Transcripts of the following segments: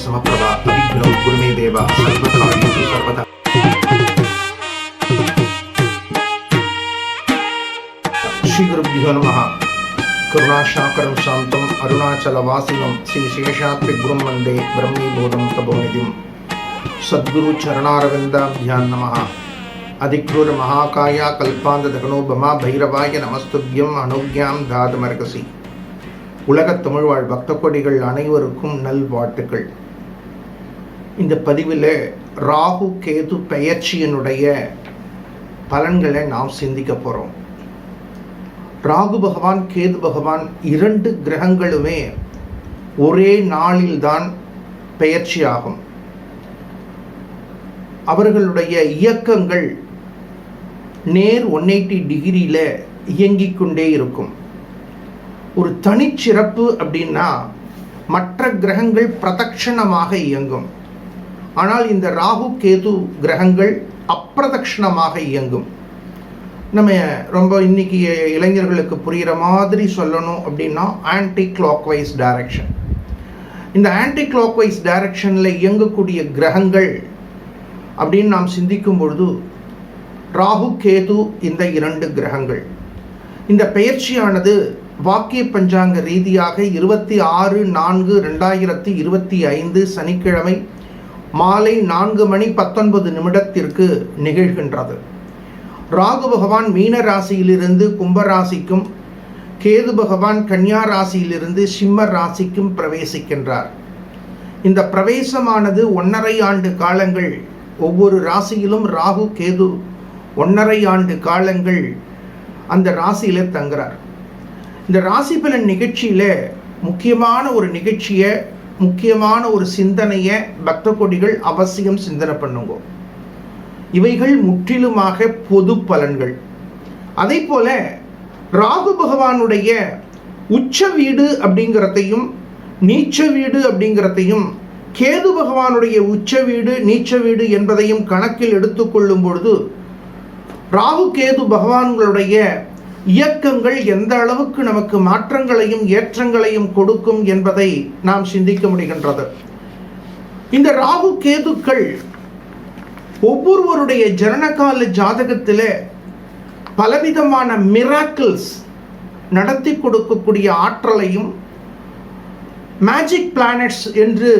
சமப்பிரபா அபிக்னம் குருமே தேவா சர்வதாயு சர்வதா ஸ்ரீகுருபியோ நம கருணாசாக்கரம் சாந்தம் அருணாச்சலவாசினம் ஸ்ரீ சேஷாத்ரி குரும் வந்தே பிரம்மீபோதம் தபோநிதிம் சத்குரு சரணாரவிந்தாபியான் நம அதிக்ரூர மகாகாயா கல்பாந்த தகனோபமா பைரவாய நமஸ்துபியம் அனுக்யாம் தாதுமர்கசி உலகத் தமிழ்வாழ் பக்தக்கொடிகள் அனைவருக்கும் நல்வாழ்த்துக்கள்। இந்த பதிவில் ராகு கேது பெயர்ச்சியினுடைய பலன்களை நாம் சிந்திக்க போகிறோம் ராகு பகவான் கேது பகவான் இரண்டு கிரகங்களுமே ஒரே நாளில்தான் பெயர்ச்சியாகும் அவர்களுடைய இயக்கங்கள் நேர் ஒன் எயிட்டி டிகிரியில் இயங்கிக் கொண்டே இருக்கும். ஒரு தனிச்சிறப்பு அப்படின்னா மற்ற கிரகங்கள் பிரதட்சணமாக இயங்கும். ஆனால் இந்த ராகு கேது கிரகங்கள் அப்பிரதக்ஷணமாக இயங்கும். நம்ம ரொம்ப இன்னைக்கு இளைஞர்களுக்கு புரிகிற மாதிரி சொல்லணும் அப்படின்னா ஆன்டி கிளாக்வைஸ் டைரக்ஷன் இந்த ஆன்டி கிளாக்வைஸ் டைரக்ஷனில் இயங்கக்கூடிய கிரகங்கள் அப்படின்னு நாம் சிந்திக்கும் பொழுது ராகு கேது இந்த இரண்டு கிரகங்கள். இந்த பெயர்ச்சியானது வாக்கிய பஞ்சாங்க ரீதியாக இருபத்தி ஆறு நான்கு ரெண்டாயிரத்தி இருபத்தி ஐந்து சனிக்கிழமை மாலை நான்கு மணி பத்தொன்பது நிமிடத்திற்கு நிகழ்கின்றது. ராகு பகவான் மீன ராசியிலிருந்து கும்பராசிக்கும் கேது பகவான் கன்னியா ராசியிலிருந்து சிம்ம ராசிக்கும் பிரவேசிக்கின்றார். இந்த பிரவேசமானது ஒன்றரை ஆண்டு காலங்கள் ஒவ்வொரு ராசியிலும் ராகு கேது ஒன்றரை ஆண்டு காலங்கள் அந்த ராசியில் தங்குறார். இந்த ராசி பலன் நிகழ்ச்சியில் முக்கியமான ஒரு நிகழ்ச்சியை முக்கியமான ஒரு சிந்தனையை பக்த கொடிகள் அவசியம் சிந்தனை பண்ணுங்க. இவைகள் முற்றிலுமாக பொது பலன்கள். அதே போல ராகு பகவானுடைய உச்ச வீடு அப்படிங்கிறதையும் நீச்ச வீடு அப்படிங்கிறதையும் கேது பகவானுடைய உச்ச வீடு நீச்ச வீடு என்பதையும் கணக்கில் எடுத்துக்கொள்ளும் பொழுது ராகு கேது பகவான்களுடைய இயக்கங்கள் எந்த அளவுக்கு நமக்கு மாற்றங்களையும் ஏற்றங்களையும் கொடுக்கும் என்பதை நாம் சிந்திக்க முடிகின்றது. இந்த ராகு கேதுக்கள் ஒவ்வொருவருடைய ஜனனகால ஜாதகத்தில் பலவிதமான மிராக்கிள்ஸ் நடத்தி கொடுக்கக்கூடிய ஆற்றலையும் மேஜிக் பிளானட்ஸ் என்று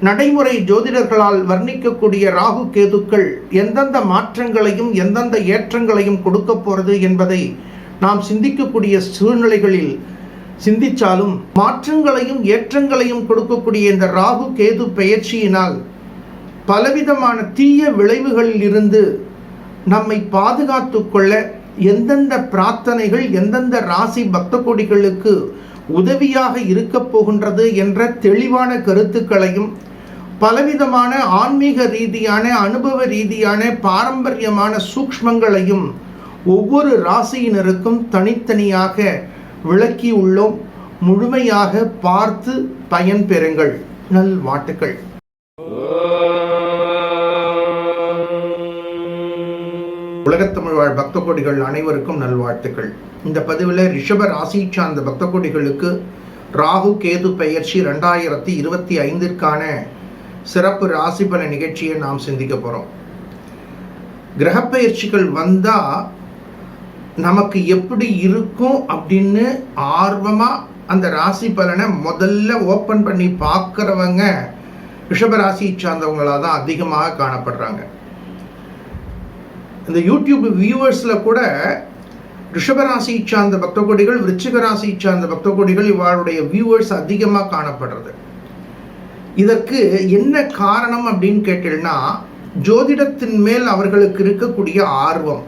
நடைமுறை ஜோதிடர்களால் வர்ணிக்கக்கூடிய ராகு கேதுக்கள் எந்தெந்த மாற்றங்களையும் எந்தெந்த ஏற்றங்களையும் கொடுக்க போகிறது என்பதை நாம் சிந்திக்கக்கூடிய சூழ்நிலைகளில் சிந்திச்சாலும் மாற்றங்களையும் ஏற்றங்களையும் கொடுக்கக்கூடிய இந்த ராகு கேது பெயர்ச்சியினால் பலவிதமான தீய விளைவுகளில் இருந்து நம்மை பாதுகாத்து கொள்ள எந்தெந்த பிரார்த்தனைகள் எந்தெந்த ராசி பக்த கொடிகளுக்கு உதவியாக இருக்கப் போகின்றது என்ற தெளிவான கருத்துக்களையும் பலவிதமான ஆன்மீக ரீதியான அனுபவ ரீதியான பாரம்பரியமான சூக்ஷ்மங்களையும் ஒவ்வொரு ராசியினருக்கும் தனித்தனியாக விளக்கி உள்ளோம் முழுமையாக பார்த்து பயன் பெறுங்கள். நல் வாட்டுக்கள் உலகத்தமிழ் வாழ் பக்த கோடிகள் அனைவருக்கும் நல்வாழ்த்துக்கள் இந்த பதிவில் ரிஷப ராசி சார்ந்த பக்த கோடிகளுக்கு ராகு கேது பெயர்ச்சி ரெண்டாயிரத்தி இருபத்தி ஐந்திற்கான சிறப்பு ராசி பல நிகழ்ச்சியை நாம் சிந்திக்க போகிறோம் கிரகப்பெயர்ச்சிகள் வந்தால் நமக்கு எப்படி இருக்கும் அப்படின்னு ஆர்வமாக அந்த ராசி பலனை முதல்ல ஓப்பன் பண்ணி பார்க்குறவங்க ரிஷபராசியை சார்ந்தவங்களாக தான் அதிகமாக காணப்படுறாங்க. இந்த யூடியூப் வியூவர்ஸில் கூட ரிஷபராசியை சார்ந்த பக்தகோடிகள் விருச்சிக சார்ந்த பக்தகோடிகள் கோடிகள் வியூவர்ஸ் அதிகமாக காணப்படுறது. இதற்கு என்ன காரணம் அப்படின்னு கேட்டீங்கன்னா ஜோதிடத்தின் மேல் அவர்களுக்கு இருக்கக்கூடிய ஆர்வம்.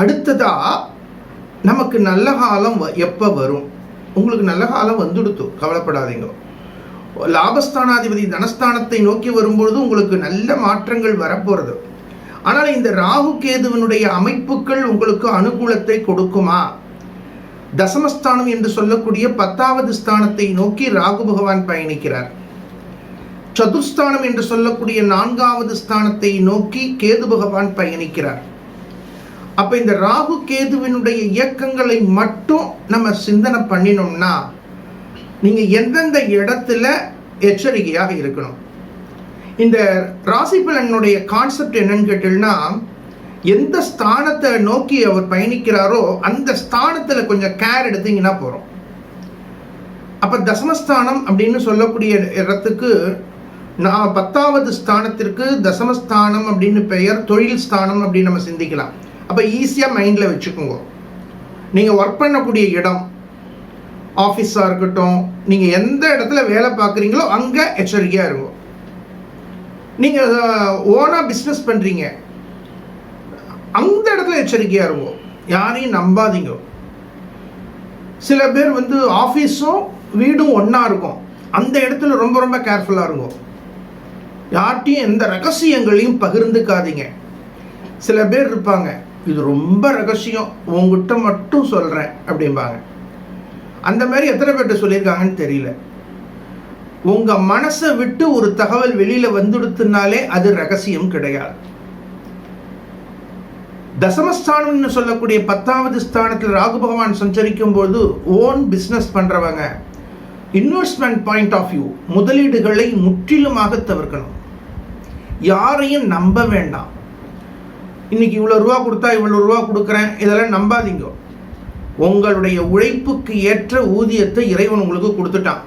அடுத்ததா நமக்கு நல்ல காலம் எப்போ வரும்? உங்களுக்கு நல்ல காலம் வந்துடுத்து கவலைப்படாதீங்க. லாபஸ்தானாதிபதி தனஸ்தானத்தை நோக்கி வரும்பொழுது உங்களுக்கு நல்ல மாற்றங்கள் வரப்போகிறது ஆனால் இந்த ராகு கேதுவனுடைய அமைப்புகள் உங்களுக்கு அனுகூலத்தை கொடுக்குமா? தசமஸ்தானம் என்று சொல்லக்கூடிய பத்தாவது ஸ்தானத்தை நோக்கி ராகு பகவான் பயணிக்கிறார். சதுர்ஸ்தானம் என்று சொல்லக்கூடிய நான்காவது ஸ்தானத்தை நோக்கி கேது பகவான் பயணிக்கிறார். அப்ப இந்த ராகு கேதுவினுடைய இயக்கங்களை மட்டும் நம்ம சிந்தனை பண்ணினோம்னா நீங்க எந்தெந்த இடத்துல எச்சரிக்கையாக இருக்கணும்? இந்த ராசி பலனுடைய கான்செப்ட் என்னன்னு கேட்டீங்கன்னா எந்த ஸ்தானத்தை நோக்கி அவர் பயணிக்கிறாரோ அந்த ஸ்தானத்தில் கொஞ்சம் கேர் எடுத்தீங்கன்னா போகிறோம் அப்போ தசமஸ்தானம் அப்படின்னு சொல்லக்கூடிய இடத்துக்கு நான் பத்தாவது ஸ்தானத்திற்கு தசமஸ்தானம் அப்படின்னு பெயர் தொழில் ஸ்தானம் அப்படின்னு நம்ம சிந்திக்கலாம். அப்போ ஈஸியாக மைண்டில் வச்சுக்கோங்க. நீங்கள் ஒர்க் பண்ணக்கூடிய இடம் ஆஃபீஸாக இருக்கட்டும் நீங்கள் எந்த இடத்துல வேலை பார்க்குறீங்களோ அங்கே எச்சரிக்கையாக இருக்கும் நீங்கள் ஓனாக பிஸ்னஸ் பண்ணுறீங்க அந்த இடத்துல எச்சரிக்கையாக இருக்கும் யாரையும் நம்பாதீங்க. சில பேர் வந்து ஆஃபீஸும் வீடும் ஒன்றா இருக்கும். அந்த இடத்துல ரொம்ப ரொம்ப கேர்ஃபுல்லாக இருக்கும் யார்கிட்டையும் எந்த ரகசியங்களையும் பகிர்ந்துக்காதீங்க. சில பேர் இருப்பாங்க. இது ரொம்ப ரகசியம் உங்ககிட்ட மட்டும் சொல்கிறேன் அப்படிம்பாங்க. அந்த மாதிரி எத்தனை பேர்கிட்ட சொல்லியிருக்காங்கன்னு தெரியல. உங்கள் மனசை விட்டு ஒரு தகவல் வெளியில் வந்துடுத்துனாலே அது ரகசியம் கிடையாது. தசமஸ்தானம்னு சொல்லக்கூடிய பத்தாவது ஸ்தானத்தில் ராகு பகவான் சஞ்சரிக்கும் போது ஓன் பிஸ்னஸ் பண்ணுறவங்க இன்வெஸ்ட்மெண்ட் பாயிண்ட் ஆஃப் வியூ முதலீடுகளை முற்றிலுமாக தவிர்க்கணும். யாரையும் நம்ப வேண்டாம். இன்னைக்கு இவ்வளோ ரூபா கொடுத்தா இவ்வளோ ரூபா கொடுக்குறேன் இதெல்லாம் நம்பாதீங்க. உங்களுடைய உழைப்புக்கு ஏற்ற ஊதியத்தை இறைவன் உங்களுக்கு கொடுத்துட்டான்.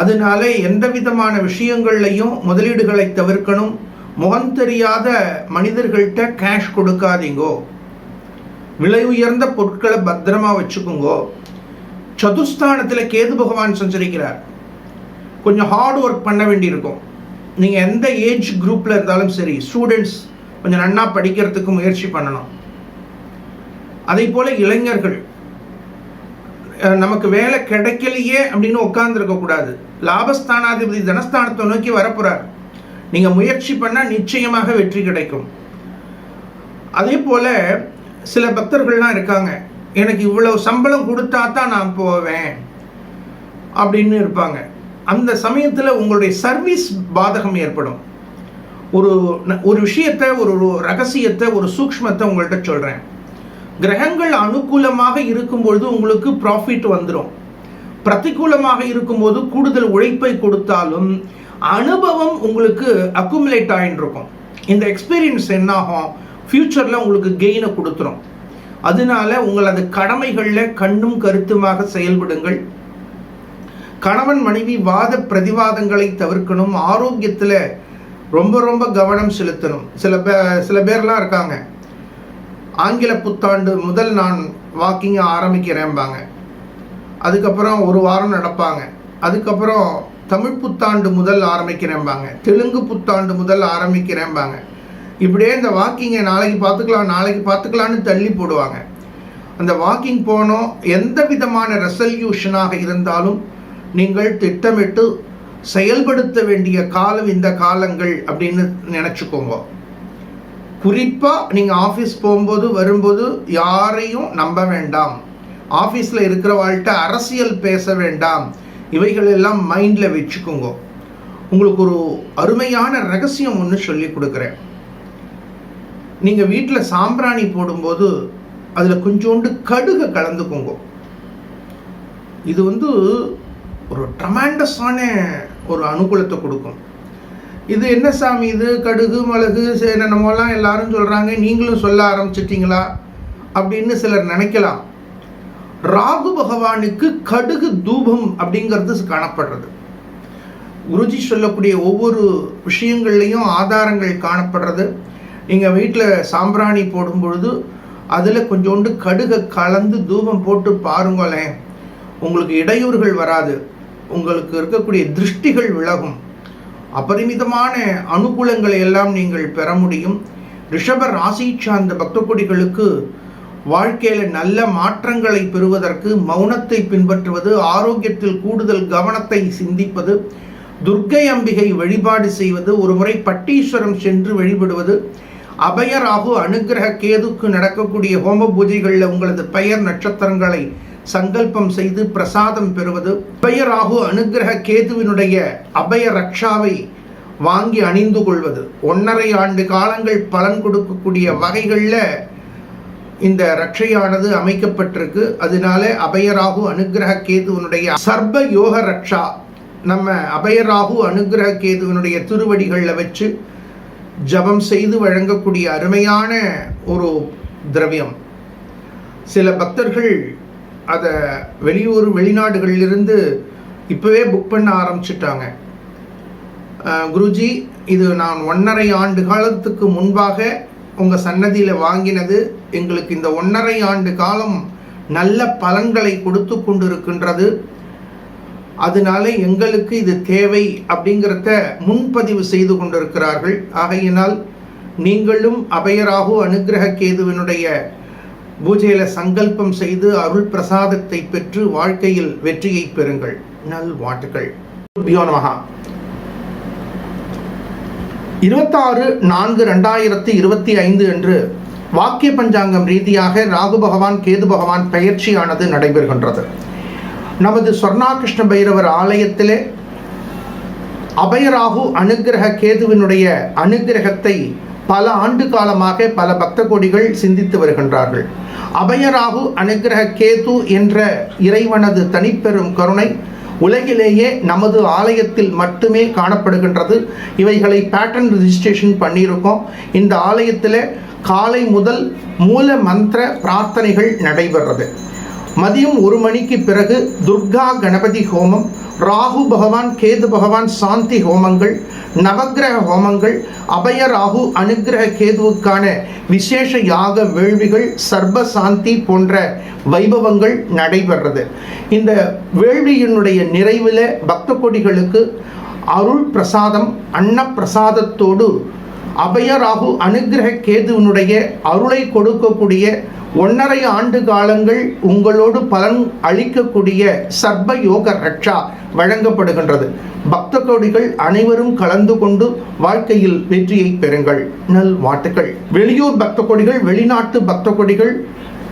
அதனால எந்த விதமான விஷயங்கள்லையும் முதலீடுகளை தவிர்க்கணும். முகம் தெரியாத மனிதர்கள்ட்ட கேஷ் கொடுக்காதீங்கோ. விலை உயர்ந்த பொருட்களை பத்திரமா வச்சுக்கோங்கோ. சதுஸ்தானத்தில் கேது பகவான் சஞ்சரிக்கிறார். கொஞ்சம் ஹார்ட் ஒர்க் பண்ண வேண்டியிருக்கும். நீங்கள் எந்த ஏஜ் குரூப்பில் இருந்தாலும் சரி ஸ்டூடெண்ட்ஸ் கொஞ்சம் நன்னா படிக்கிறதுக்கு முயற்சி பண்ணணும். அதே போல் இளைஞர்கள் நமக்கு வேலை கிடைக்கலையே அப்படின்னு உட்கார்ந்துருக்க கூடாது. லாபஸ்தானாதிபதி தனஸ்தானத்தை நோக்கி வரப்போறார். நீங்கள் முயற்சி பண்ணால் நிச்சயமாக வெற்றி கிடைக்கும். அதே போல் சில பக்தர்கள்லாம் இருக்காங்க. எனக்கு இவ்வளவு சம்பளம் கொடுத்தா தான் நான் போவேன் அப்படின்னு இருப்பாங்க. அந்த சமயத்தில் உங்களுடைய சர்வீஸ் பாதகம் ஏற்படும். ஒரு ந- ஒரு விஷயத்தை ஒரு ஒரு ரகசியத்தை ஒரு சூக்ஷ்மத்தை உங்கள்கிட்ட சொல்கிறேன் கிரகங்கள் அனுகூலமாக இருக்கும்பொழுது உங்களுக்கு ப்ராஃபிட் வந்துடும் பிரதிகூலமாக இருக்கும்போது கூடுதல் உழைப்பை கொடுத்தாலும் அனுபவம் உங்களுக்கு அக்குமுலேட் ஆகிட்டு இருக்கும் இந்த எக்ஸ்பீரியன்ஸ் என்னாகும்? ஃப்யூச்சரில் உங்களுக்கு கெயினை கொடுத்துரும். அதனால உங்களது கடமைகளில் கண்ணும் கருத்துமாக செயல்படுங்கள். கணவன் மனைவி வாத பிரதிவாதங்களை தவிர்க்கணும். ஆரோக்கியத்தில் ரொம்ப ரொம்ப கவனம் செலுத்தணும். சில பே சில பேர்லாம் இருக்காங்க. ஆங்கில புத்தாண்டு முதல் நான் வாக்கிங் ஆரம்பிக்கிறேன்பாங்க அதுக்கப்புறம் ஒரு வாரம் நடப்பாங்க. அதுக்கப்புறம் தமிழ் புத்தாண்டு முதல் ஆரம்பிக்கிறேன்பாங்க தெலுங்கு புத்தாண்டு முதல் ஆரம்பிக்கிறேன்பாங்க இப்படியே இந்த வாக்கிங்கை நாளைக்கு பார்த்துக்கலாம் நாளைக்கு பார்த்துக்கலான்னு தள்ளி போடுவாங்க. அந்த வாக்கிங் போனோம் எந்த விதமான ரெசல்யூஷனாக இருந்தாலும் நீங்கள் திட்டமிட்டு செயல்படுத்த வேண்டிய காலம் இந்த காலங்கள் அப்படின்னு நினச்சிக்கோங்க. குறிப்பாக நீங்கள் ஆஃபீஸ் போகும்போது வரும்போது யாரையும் நம்ப வேண்டாம். ஆஃபீஸில் இருக்கிறவாள்கிட்ட அரசியல் பேச வேண்டாம். இவைகள் எல்லாம் மைண்டில் வச்சுக்கோங்க. உங்களுக்கு ஒரு அருமையான ரகசியம் ஒன்று சொல்லி கொடுக்குறேன். நீங்கள் வீட்டில் சாம்பிராணி போடும்போது அதில் கொஞ்சோண்டு கடுகை கலந்துக்கோங்க. இது வந்து ஒரு ட்ரமாண்டஸான ஒரு அனுகூலத்தை கொடுக்கும். இது என்ன சாமி இது? கடுகு மிளகு சே- எல்லாரும் சொல்கிறாங்க நீங்களும் சொல்ல ஆரம்பிச்சிட்டிங்களா? அப்படின்னு சிலர் நினைக்கலாம். ராகு பகவானுக்கு கடுகு தூபம் அப்படிங்கிறது காணப்படுறது. குருஜி சொல்லக்கூடிய ஒவ்வொரு விஷயங்கள்லையும் ஆதாரங்கள் காணப்படுறது. நீங்கள் வீட்டில் சாம்பிராணி போடும்பொழுது அதில் கொஞ்சோண்டு கடுகை கலந்து தூபம் போட்டு பாருங்களேன். உங்களுக்கு இடையூறுகள் வராது. உங்களுக்கு இருக்கக்கூடிய திருஷ்டிகள் விலகும். அபரிமிதமான அனுகூலங்களை எல்லாம் நீங்கள் பெற முடியும். ரிஷப ராசி சார்ந்த பக்த கொடிகளுக்கு வாழ்க்கையில் நல்ல மாற்றங்களை பெறுவதற்கு மௌனத்தை பின்பற்றுவது ஆரோக்கியத்தில் கூடுதல் கவனத்தை சிந்திப்பது துர்க்கை அம்பிகை வழிபாடு செய்வது ஒரு முறை பட்டீஸ்வரம் சென்று வழிபடுவது அபயராகு அனுகிரக கேதுக்கு நடக்கக்கூடிய ஹோம பூஜைகளில் உங்களது பெயர் நட்சத்திரங்களை சங்கல்பம் செய்து பிரசாதம் பெறுவது அபயராகு அனுகிரக கேதுவினுடைய அபய ரக்ஷாவை வாங்கி அணிந்து கொள்வது. ஒன்றரை ஆண்டு காலங்கள் பலன் கொடுக்கக்கூடிய வகைகளில் இந்த ரட்சையானது அமைக்கப்பட்டிருக்கு. அதனால அபயராகு அனுக்கிரக கேதுவனுடைய சர்ப யோக ரக்ஷா நம்ம அபயராகு அனுகிரக கேதுவனுடைய திருவடிகளில் வச்சு ஜபம் செய்து வழங்கக்கூடிய அருமையான ஒரு திரவியம். சில பக்தர்கள் அதை வெளியூர் வெளிநாடுகளிலிருந்து இப்போவே புக் பண்ண ஆரம்பிச்சிட்டாங்க. குருஜி இது நான் ஒன்றரை ஆண்டு காலத்துக்கு முன்பாக உங்கள் சன்னதியில் வாங்கினது. எங்களுக்கு இந்த ஒன்றரை ஆண்டு காலம் நல்ல பலன்களை கொடுத்து கொண்டிருக்கின்றது. அதனால எங்களுக்கு இது தேவை அப்படிங்கிறத முன்பதிவு செய்து கொண்டிருக்கிறார்கள். ஆகையினால் நீங்களும் அபயராகு அனுகிரக கேதுவினுடைய பூஜையில சங்கல்பம் செய்து அருள் பிரசாதத்தை பெற்று வாழ்க்கையில் வெற்றியை பெறுங்கள். நல் வாழ்த்துக்கள். இருபத்தாறு நான்கு ரெண்டாயிரத்தி இருபத்தி ஐந்து என்று வாக்கிய பஞ்சாங்கம் ரீதியாக ராகு பகவான் கேது பகவான் பெயர்ச்சியானது நடைபெறுகின்றது. நமது சொர்ணாகிருஷ்ண பைரவர் ஆலயத்திலே அபயராகு அனுக்கிரக கேதுவினுடைய அனுக்கிரகத்தை பல ஆண்டு காலமாக பல பக்த கோடிகள் சிந்தித்து வருகின்றார்கள். அபயராகு அனுகிரக கேது என்ற இறைவனது தனிப்பெரும் கருணை உலகிலேயே நமது ஆலயத்தில் மட்டுமே காணப்படுகின்றது. இவைகளை பேட்டன் ரிஜிஸ்ட்ரேஷன் பண்ணியிருக்கோம். இந்த ஆலயத்தில் காலை முதல் மூல மந்திர பிரார்த்தனைகள் நடைபெறது மதியம் ஒரு மணிக்கு பிறகு துர்கா கணபதி ஹோமம் ராகு பகவான் கேது பகவான் சாந்தி ஹோமங்கள் நவக்கிரக ஹோமங்கள் அபய ராகு அனுகிரக கேதுவுக்கான விசேஷ யாக வேள்விகள் சர்ப சாந்தி போன்ற வைபவங்கள் நடைபெறது இந்த வேள்வியினுடைய நிறைவில் பக்த கொடிகளுக்கு அருள் பிரசாதம் அன்ன பிரசாதத்தோடு அபயராகு அனுகிரக கேதுவினுடைய அருளை கொடுக்கக்கூடிய ஒன்றரை ஆண்டு காலங்கள் உங்களோடு பலன் அளிக்கக்கூடிய சர்ப யோக ரக்ஷா வழங்கப்படுகின்றது. பக்த கோடிகள் அனைவரும் கலந்து கொண்டு வாழ்க்கையில் வெற்றியை பெறுங்கள். நல் வாழ்த்துக்கள். வெளியூர் பக்த கோடிகள் வெளிநாட்டு பக்த கோடிகள்